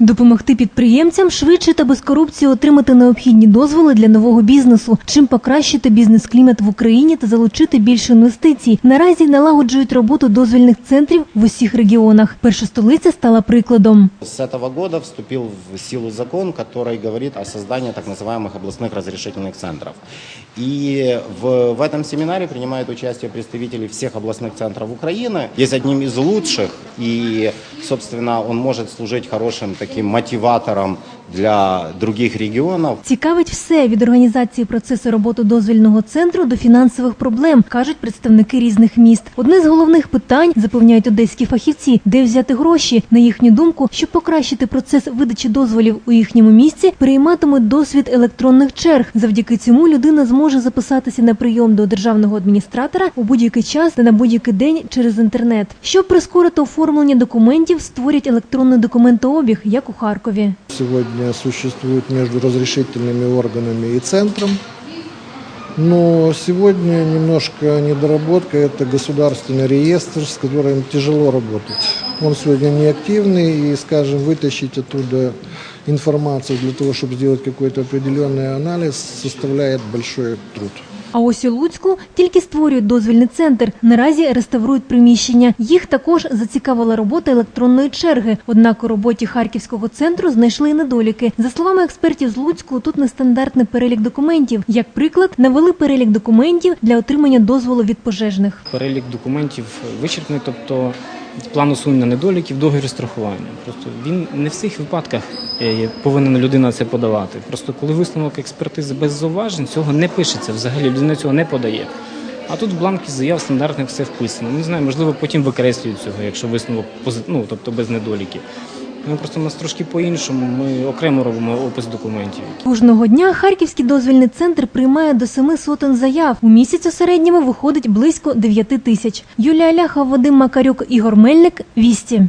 Допомогти підприємцям швидше та без корупції отримати необхідні дозволи для нового бізнесу, чим покращити бізнес-клімат в Україні та залучити більше інвестицій. Наразі налагоджують роботу дозвільних центрів в усіх регіонах. Перша столиця стала прикладом. С этого года вступил в силу закон, который говорит о создании так называемых областных разрешительных центров. И в, в этом семинаре принимают участие представители всех областных центров Украины. Есть одним из лучших, и, собственно, он может служить хорошим таким мотиватором для других регионов. Цікавить все від організації процесу роботи дозвільного центру до фінансових проблем, кажуть представники різних міст. Одне з головних питань, запевняють одеські фахівці, де взяти гроші. На їхню думку, щоб покращити процес видачі дозволів у їхньому місці, перейматимуть досвід електронних черг. Завдяки цьому людина зможе записатися на прийом до державного адміністратора у будь-який час та на будь-який день через інтернет. Щоб прискорити оформлення документів, створять електронний документообіг, як у Харкові сегодня существует между разрешительными органами и центром. Но сегодня немножко недоработка – это государственный реестр, с которым тяжело работать. Он сегодня неактивный, и, скажем, вытащить оттуда информацию для того, чтобы сделать какой-то определенный анализ, составляет большой труд. А ось у Луцьку тільки створюють дозвільний центр. Наразі реставрують приміщення. Їх також зацікавила робота електронної черги. Однак у роботі харківського центру знайшли недоліки. За словами експертів з Луцьку, тут нестандартний перелік документів. Як приклад, навели перелік документів для отримання дозволу від пожежних. перелік документів вичерпний, тобто план усунення недоліків, договір страхування. Просто він не в всіх випадках е, повинна людина це подавати. Просто коли висновок експертизи без зауважень, цього не пишеться взагалі, людина цього не подає. А тут в бланки заяв стандартних все вписано. Не знаю, можливо, потім викреслюють цього, якщо висновок ну, тобто без недоліків. Ми просто у нас трошки по-іншому. Ми окремо робимо опис документів. Кожного дня Харківський дозвільний центр приймає до семи сотень заяв. У місяць у середньому виходить близько дев'яти тисяч. Юлія Ляха, Вадим Макарюк, Ігор Мельник. Вісті.